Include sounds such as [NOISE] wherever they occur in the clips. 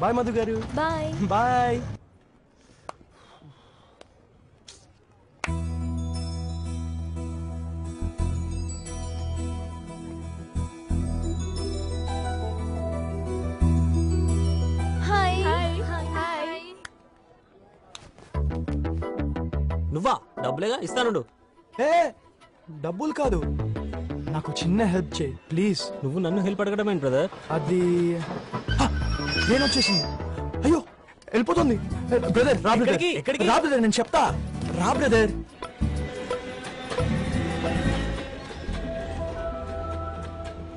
Bye Madhu garu. Bye. Bye. నువ్వా? డబ్బులేగా? ఇస్తానుండు. ఏ డబ్బులు కాదు. నాకు చిన్న హెల్ప్ చేయి ప్లీజ్. నువ్వు నన్ను హెల్ప్ అడగడం ఏంటి బ్రదర్? అది! నేను వచ్చేసింది అయ్యో వెళ్ళిపోతుంది. బ్రదర్ రా బ్రదర్? రా బ్రదర్ నేను చెప్తా. రా బ్రదర్.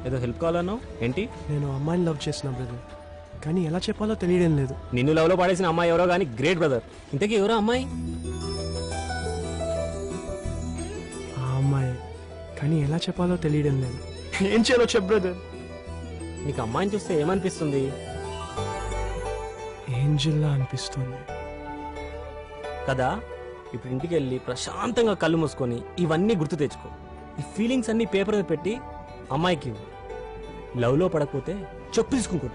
ఏదో హెల్ప్ కావాలన్నావు? ఏంటి? నేను అమ్మాయిని లవ్ చేసిన బ్రదర్. కానీ ఎలా చెప్పాలో తెలియడం లేదు. నిన్ను లవ్లో పడేసిన అమ్మాయి ఎవరో కానీ గ్రేట్ బ్రదర్. ఇంతకీ ఎవరో అమ్మాయి? ఆ అమ్మాయి. కానీ ఎలా చెప్పాలో తెలియడం లేదు. ఏం చేయాలో చెప్ బ్రదర్. నీకు అమ్మాయిని చూస్తే ఏమనిపిస్తుంది? ఏంజిల్లా అనిపిస్తుంది? కదా ఇప్పుడు ఇంటికి వెళ్ళి ప్రశాంతంగా కళ్ళు మూసుకొని ఇవన్నీ గుర్తు తెచ్చుకో. ఈ ఫీలింగ్స్ అన్ని పేపర్ మీద పెట్టి అమ్మాయికి ఇవ్వు. లవ్లో పడకపోతే చెప్పు తీసుకుంటు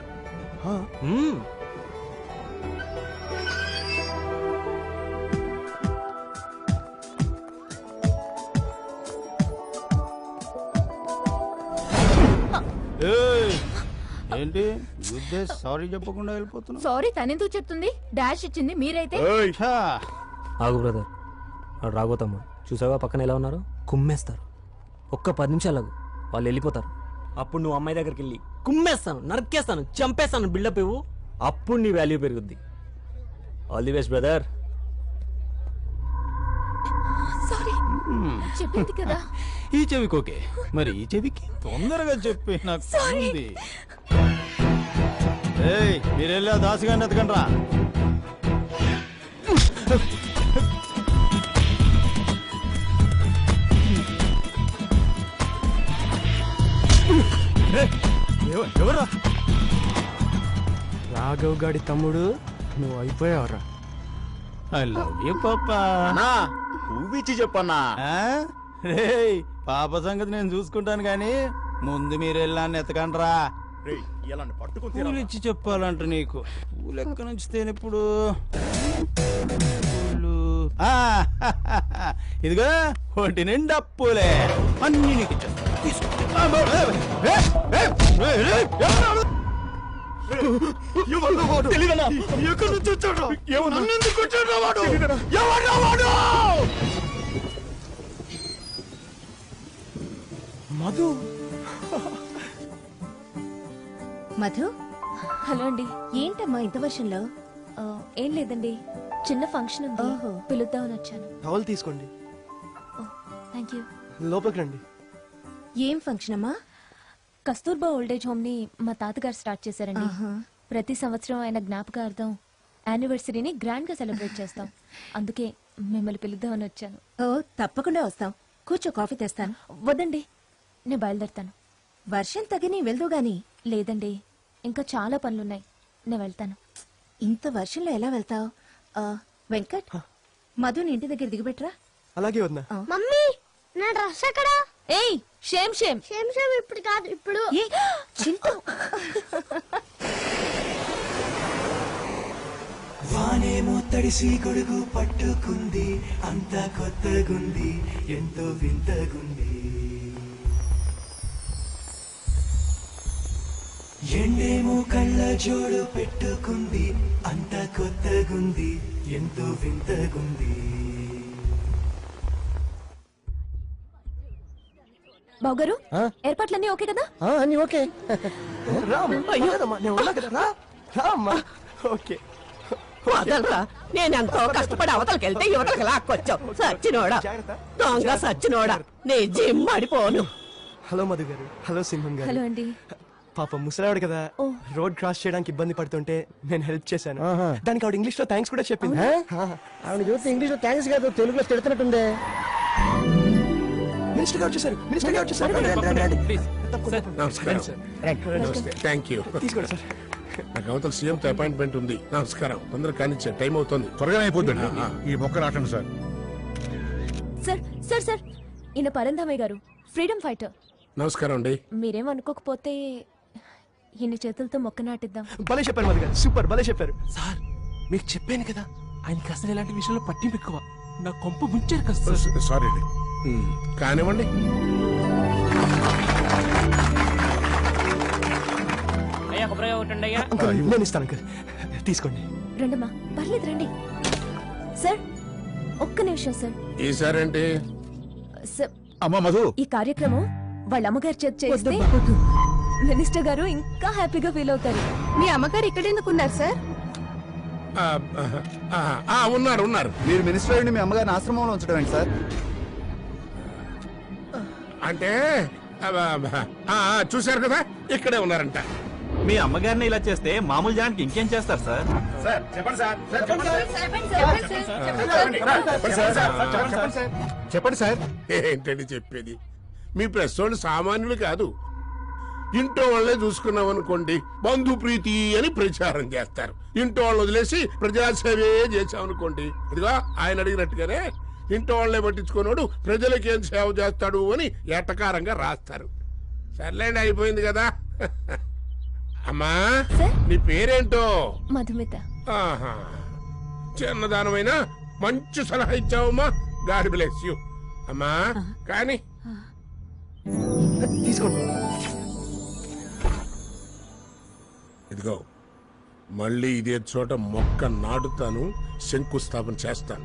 ఏంటి? యుద్ధే సారీ చెప్పకుండా వెళ్ళిపోతున్నావు? సారీ తనెందుకు చెప్తుంది? డాష్ ఇచ్చింది మీరైతే. ఛా! ఆగు బ్రదర్. వాడు రాగోతమ్మ చూసావా పక్కన ఎలా ఉన్నారు? కుమ్మేస్తారు. ఒక్క పది నిమిషాలు వాళ్ళు వెళ్ళిపోతారు. అప్పుడు నువ్వు అమ్మాయి దగ్గరికి వెళ్ళి కుమ్మేస్తాను నరికేస్తాను చంపేస్తాను బిల్డప్ ఇవ్వు. అప్పుడు నీ వాల్యూ పెరుగుద్ది. All the best brother sorry చెప్పింది కదా. ఈ చెవికి ఓకే. మరి ఈ చెవికి తొందరగా చెప్పి నాకు ఉంది ఏయ్ ఆ దాసుగాన్ని ఎతకండి రా. ఎవరా రాఘవ్ గాడి తమ్ముడు నువ్వు అయిపోయావురా. ఐ లవ్ యూ పాపా. పువ్విచ్చి చెప్పన్నా. పాప సంగతి నేను చూసుకుంటాను కానీ ముందు మీరు వెళ్ళాన్ని ఎతకండి రా. పూలు ఇచ్చి చెప్పాలంట నీకు. పూలు ఎక్క నుంచి తేనెప్పుడు? పూలు. ఆ, ఇదిగో ఒంటి నిండా పూలే. అన్ని నీకు ఎక్కడి నుంచి వచ్చాడు? వాడు? వాడు? మధు? మధు? హలో అండి. ఏంటమ్మా ఇంత వర్షంలో? ఆ, ఏం లేదండి. చిన్న ఫంక్షన్ ఉంది. ఓహో. పిలుద్దామని వచ్చాను. టవల్ తీసుకోండి. Thank you. లోపలికి రండి. ఏం ఫంక్షన్ అమ్మా కస్తూర్బా ఓల్డేజ్ హోమ్ని మా తాతగారు స్టార్ట్ చేశారండి. ఆహా. ప్రతి సంవత్సరం ఆయన జ్ఞాపకార్థం యానివర్సరీని గ్రాండ్గా సెలబ్రేట్ చేస్తాం. అందుకే మిమ్మల్ని పిలుద్దామని వచ్చాను. ఓ తప్పకుండా వస్తాం. కూర్చో కాఫీ తెస్తాను. వద్దండి. నేను బయలుదేరుతాను. వర్షం తగిని వెళ్దు గాని లేదండి ఇంకా చాలా పనులున్నాయి. నేను వెళ్తాను. ఇంత వర్షంలో ఎలా వెళ్తావు? వెంకట్ మధుని ఇంటి దగ్గర దిగబెట్రా అలాగే వద్దా మమ్మీ నా డ్రెస్ ఎక్కడ? ఏయ్ షేమ్ షేమ్. సేమ్ సేమ్ ఇప్పుడు కాదు ఇప్పుడు. చింటూ. వానేమో తడిసి గొడుగు పట్టుకుంది అంత కొత్తగుంది ఎంతో వింతగుంది. జోడు పెట్టుకుంది అంత కొత్తగుంది ఎంతో వింతగుంది. బావగారు ఏర్పాట్లన్నీ ఓకే కదా? అన్ని ఓకే. రా అమ్మా. పర్లేదమ్మా, నేను ఉన్నా కదా? రా రా అమ్మా ఓకే. వదలరా. నేనెంతో కష్టపడి అవతలకి వెళ్తే యువతలకి లాక్కొచ్చావు. సచ్చినోడా. జాగ్రత్త. దొంగ సచ్చినోడా. నీ జిమ్ అడిపోను హలో మధు గారు హలో సింహం గారు. హలో అండి. పాప ముసలావిడ కదా. ఓ. రోడ్ క్రాస్ చేయడానికి ఇబ్బంది పడుతుంటే నేను హెల్ప్ చేశాను. దానికి ఆవిడ ఇంగ్లీష్లో థ్యాంక్స్ కూడా చెప్పింది. ఆవిడ చూస్తే ఇంగ్లీష్ థ్యాంక్స్ కాదు తెలుగులో తిడుతున్నట్టుందే. మినిస్టర్ గారు వచ్చేసారు. మినిస్టర్ గారు వచ్చేసారు. థ్యాంక్ యూ [LAUGHS] తీసుకోండి సార్. నాకు అవతల సీఎంతో అపాయింట్మెంట్ ఉంది. నమస్కారం. తొందరగా కానిచ్చే టైం అవుతుంది. త్వరగా ఆ. ఈ మొక్క నాటండి సార్. Sir sir sir. ఈయన పరంధామయ్య గారు. ఫ్రీడమ్ ఫైటర్ నమస్కారం అండి. మీరేం అనుకోకపోతే ఈయన చేతులతో మొక్క నాటిద్దాం. భలే చెప్పారు మధు గారు. సూపర్ భలే చెప్పారు. సార్ మీకు చెప్పాను కదా ఆయనకి అసలు ఇలాంటి విషయంలో పట్టింపు ఎక్కువ. నా కొంప ముంచారు కదా సార్. సారీ అండి. ఉమ్, కానివ్వండి. అయ్యా కొబ్బరి ఒకటి అయ్యా. అంకుల్ నేను ఇస్తాను అంకుల్. తీసుకోండి. రండమ్మా పర్లేదు రండి. సార్ ఒక్క నిమిషం సార్. ఈసారేంటి సార్ అమ్మా మధు. ఈ కార్యక్రమం వాళ్ళ అమ్మగారి చేత చేస్తే మినిస్టర్ గారు ఇంకా హ్యాపీగా ఫీల్ అవుతారు. మీ అమ్మగారు ఇక్కడ ఎందుకున్నారు సార్? ఆ, ఆ, ఆ, ఉన్నారు ఉన్నారు. మీరు మినిస్టర్ అయ్యండి మీ అమ్మగారిని ఆశ్రమంలో ఉంచడం ఏంటి సార్? అంటే చూశారు కదా? ఇక్కడే ఉన్నారంట. మీ అమ్మగారిని ఇలా చేస్తే మామూలు జనానికి ఇంకేం చేస్తారు సార్? సార్ చెప్పండి సార్. చెప్పండి సార్. ఏంటండి చెప్పేది? మీ ప్రెస్ వాళ్ళు సామాన్యులు కాదు. ఇంట్లో వాళ్ళే చూసుకున్నాం అనుకోండి బంధు ప్రీతి అని ప్రచారం చేస్తారు. ఇంట్లో వాళ్ళు వదిలేసి ప్రజాసేవే చేసాం అనుకోండి ఇదిగో ఆయన అడిగినట్టుగానే ఇంట్లో వాళ్ళే పట్టించుకున్నాడు ప్రజలకి ఏం సేవ చేస్తాడు అని ఎటకారంగా రాస్తారు. సర్లేండి అయిపోయింది కదా. అమ్మా? నీ పేరేంటో? మధుమిత. ఆహా చిన్నదానమైన మంచి సలహా ఇచ్చావమ్మా. God bless you. అమ్మా కానీ తీసుకోండి ఇదిగో మళ్ళీ ఇదే చోట మొక్క నాటుతాను శంకుస్థాపన చేస్తాను.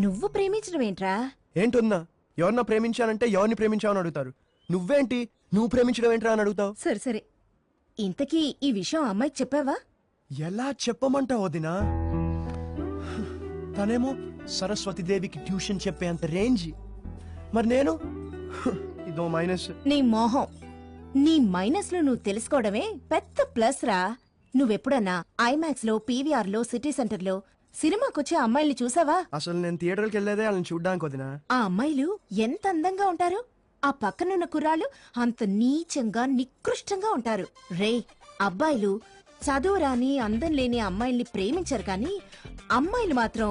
నువ్వు ప్రేమించడం ఏంట్రా? ఏంటున్నా? ఎవరన్నా ప్రేమించానంటే ఎవరిని ప్రేమించావని అడుగుతారు. నువ్వేంటి? నువ్వు ప్రేమించడం ఏంట్రా అని అడుగుతావు? సరే సరే. ఇంతకీ ఈ విషయం అమ్మాయికి చెప్పావా? ఎలా చెప్పమంటావు వదినా? తనేమో సరస్వతిదేవికి ట్యూషన్ చెప్పే అంత రేంజ్. మరి నేను? ఇదో మైనస్. నీ మోహం. నీ మైనస్లో నువ్వు తెలుసుకోవడమే పెద్ద ప్లస్ రా. నువ్వెప్పుడన్నా ఐమాక్స్లో పీవీఆర్లో సిటీ సెంటర్లో సినిమాకొచ్చే అమ్మాయిల్ని చూసావా? అసలు నేను థియేటర్కి వెళ్ళేదే వాళ్ళని చూడ్డానికి వదినా. ఆ అమ్మాయిలు ఎంత అందంగా ఉంటారు? ఆ పక్కనున్న కుర్రాళ్ళు అంత నీచంగా నికృష్టంగా ఉంటారు. రే అబ్బాయిలు చదువు రాని అందం లేని అమ్మాయిల్ని ప్రేమించరు కానీ అమ్మాయిలు మాత్రం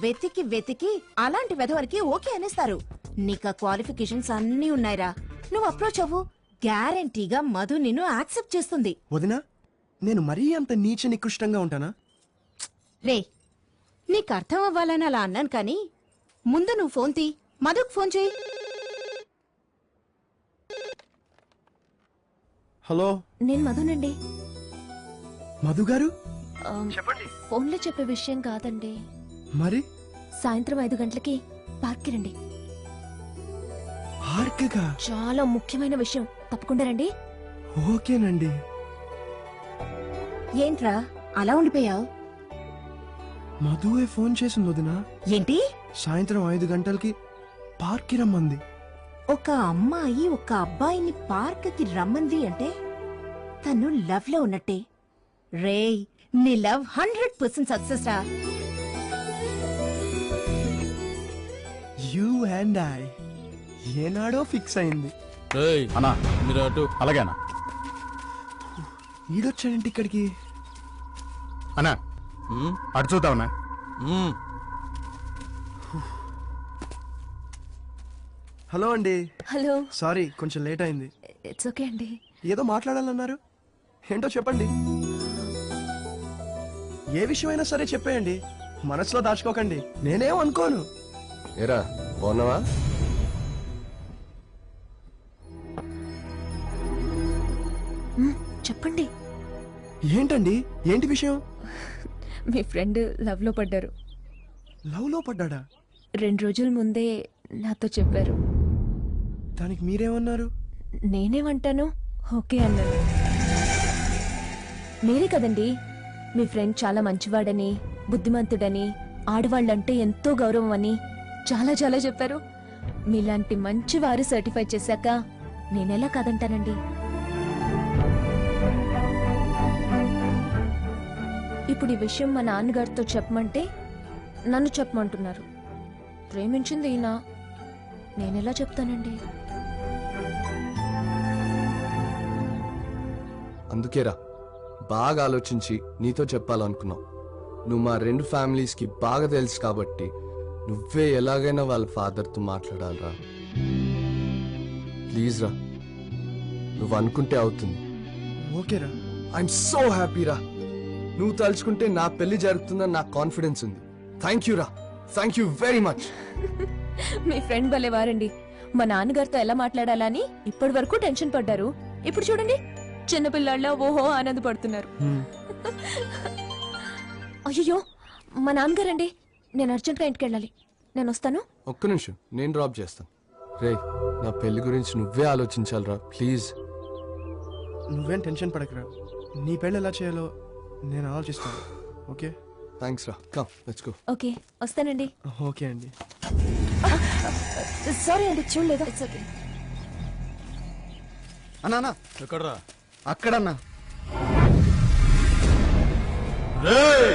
వెతికి వెతికి అలాంటి వెధవరికి ఓకే అనేస్తారు. నీకు ఆ క్వాలిఫికేషన్స్ అన్నీ ఉన్నాయిరా. నువ్వు అప్రోచ్ అవ్వు. గ్యారంటీగా మధు నిన్ను యాక్సెప్ట్ చేస్తుంది. వదినా నేను మరీ అంత నీచ నికృష్టంగా ఉంటానా? రే నీకు అర్థం అవ్వాలని అలా అన్నాను కానీ ముందు నువ్వు ఫోన్ తీ మధుకు ఫోన్ చేయి. హలో? నేను మధునండి. మధు గారు? చెప్పండి. ఫోన్లో చెప్పే విషయం కాదండి. మరి? సాయంత్రం ఐదు గంటలకి పార్క్కి రండి. పార్క్గా? చాలా ముఖ్యమైన విషయం. తప్పకుండా రండి. ఓకేనండి. ఏంట్రా అలా ఉండిపోయావు? మధువే ఫోన్ చేసింది వదినా. ఏంటి? సాయంత్రం ఐదు గంటలకి పార్క్కి రమ్మంది. ఒక అమ్మాయి ఒక అబ్బాయిని పార్క్కి రమ్మంది అంటే తను లవ్లో ఉన్నట్టే. రేయ్ నీ లవ్ హండ్రెడ్ పర్సెంట్ సక్సెస్ రా. యూ అండ్ ఐ ఏనాడో ఫిక్స్ అయింది. అన్నా. మీరు అటు. అలాగేనా ఈడొచ్చాడంటే ఇక్కడికి? అన్నా. అటు చూద్దామన్నా హలో అండి. హలో. సారీ కొంచెం లేట్ అయింది. ఇట్స్ ఓకే అండి. ఏదో మాట్లాడాలన్నారు? ఏంటో చెప్పండి. ఏ విషయమైనా సరే చెప్పేయండి. మనసులో దాచుకోకండి. నేనేం అనుకోను. ఏరా బాగున్నావా? చెప్పండి. ఏంటండి? ఏంటి విషయం? మీ ఫ్రెండ్ లవ్లో పడ్డారు. లవ్లో పడ్డాడా? రెండు రోజుల ముందే నాతో చెప్పారు. దానికి మీరేమన్నారు? నేనేమంటాను? ఓకే అన్నాను మీరే కదండి. మీ ఫ్రెండ్ చాలా మంచివాడని బుద్ధిమంతుడని ఆడవాళ్ళంటే ఎంతో గౌరవం అని చాలా చాలా చెప్పారు. మీలాంటి మంచివారు సర్టిఫై చేశాక నేనెలా కాదంటానండి? ఇప్పుడు ఈ విషయం మా నాన్నగారితో చెప్పమంటే నన్ను చెప్పమంటున్నారు. ప్రేమించింది ఈయన. నేనెలా చెప్తానండి? అందుకేరా బాగా ఆలోచించి నీతో చెప్పాలనుకున్నావు నువ్వు మా రెండు ఫ్యామిలీస్కి బాగా తెలుసు కాబట్టి నువ్వే ఎలాగైనా వాళ్ళ ఫాదర్తో మాట్లాడాలిరా. ప్లీజ్ రా. నువ్వు అనుకుంటే అవుతుంది. ఓకేరా ఐఎమ్ సో హ్యాపీ రా. నువ్వు తలుచుకుంటే నా పెళ్ళి జరుగుతుందని నాకు కాన్ఫిడెన్స్ ఉంది. థ్యాంక్ యూ రా. థ్యాంక్ యూ వెరీ మచ్ మీ ఫ్రెండ్ భలే వారండి. మా నాన్నగారితో ఎలా మాట్లాడాలా అని ఇప్పటి వరకు టెన్షన్ పడ్డారు. ఇప్పుడు చూడండి చిన్నపిల్లాళ్ళ ఓహో ఆనందపడుతున్నారు. [LAUGHS] అయ్యో మా నాన్నగారండి నేను అర్జెంట్గా ఇంటికి వెళ్ళాలి. నేను వస్తాను? ఒక్క నిమిషం నేను డ్రాప్ చేస్తాను. రే నా పెళ్ళి గురించి నువ్వే ఆలోచించాలిరా ప్లీజ్. నువ్వేం టెన్షన్ పడకరా. నీ పెళ్ళి ఎలా చేయాలో నేను ఆలోచిస్తాను. ఓకే? థ్యాంక్స్ రా. కమ్ లెట్స్ గో ఓకే వస్తానండి. ఓకే అండి. సారీ అండి చూడలేదు? ఇట్స్ ఓకే అన్నా అన్నా. ఎక్కడరా? అక్కడన్నా. రేయ్!